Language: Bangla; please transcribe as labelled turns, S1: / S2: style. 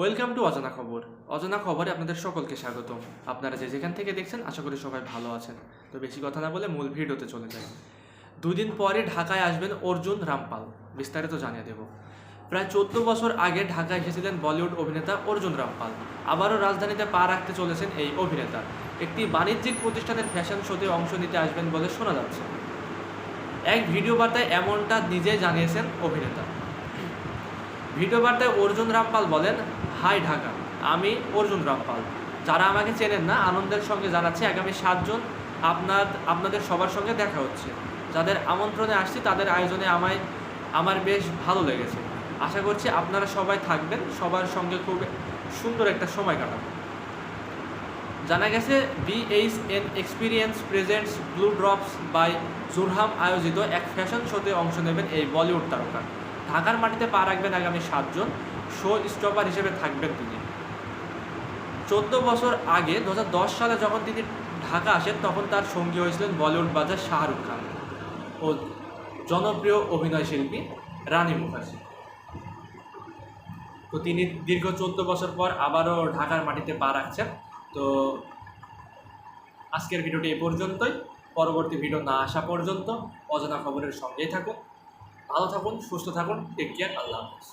S1: ওয়েলকাম টু অজানা খবর। অজানা খবরে আপনাদের সকলকে স্বাগতম। আপনারা যে যেখান থেকে দেখছেন, আশা করি সবাই ভালো আছেন। তো বেশি কথা না বলে মূল ভিডিওতে চলে যাই। দুদিন পরে ঢাকায় আসবেন অর্জুন রামপাল। বিস্তারিত জানিয়ে দেব। প্রায় চোদ্দ বছর আগে ঢাকায় এসেছিলেন বলিউড অভিনেতা অর্জুন রামপাল। আবারও রাজধানীতে পা রাখতে চলেছেন এই অভিনেতা। একটি বাণিজ্যিক প্রতিষ্ঠানের ফ্যাশন শোতে অংশ নিতে আসবেন বলে শোনা যাচ্ছে। এক ভিডিও বার্তায় এমনটা নিজেই জানিয়েছেন অভিনেতা। ভিডিও বার্তায় অর্জুন রামপাল বলেন হাই ঢাকা, আমি অর্জুন রামপাল। যারা আমাকে চেনেন না, আনন্দের সঙ্গে জানাচ্ছি আগামী সাতজন আপনার, আপনাদের সবার সঙ্গে দেখা হচ্ছে। যাদের আমন্ত্রণে আসছি, তাদের আয়োজনে আমায়, আমার বেশ ভালো লেগেছে। আশা করছি আপনারা সবাই থাকবেন, সবার সঙ্গে খুব সুন্দর একটা সময় কাটাবেন জানা গেছে BH N experience presents blue drops by Jurhum আয়োজিত এক ফ্যাশন শোতে অংশ নেবেন এই বলিউড তারকা। ঢাকার মাটিতে পা রাখবেন আগামী সাতজন শো স্টপার হিসেবে থাকবেন তিনি। চোদ্দ বছর আগে দু হাজার দশ সালে যখন তিনি ঢাকা আসেন, তখন তার সঙ্গী হয়েছিলেন বলিউড বাজার শাহরুখ খান ও জনপ্রিয় অভিনয় শিল্পী রানী মুখার্জি। তো তিনি দীর্ঘ চোদ্দ বছর পর আবারও ঢাকার মাটিতে পা রাখছেন। তো আজকের ভিডিওটি এ পর্যন্তই। পরবর্তী ভিডিও না আসা পর্যন্ত অজানা খবরের সঙ্গেই থাকুন। ভালো থাকুন, সুস্থ থাকুন। টেক কেয়ার আল্লাহ হাফিজ।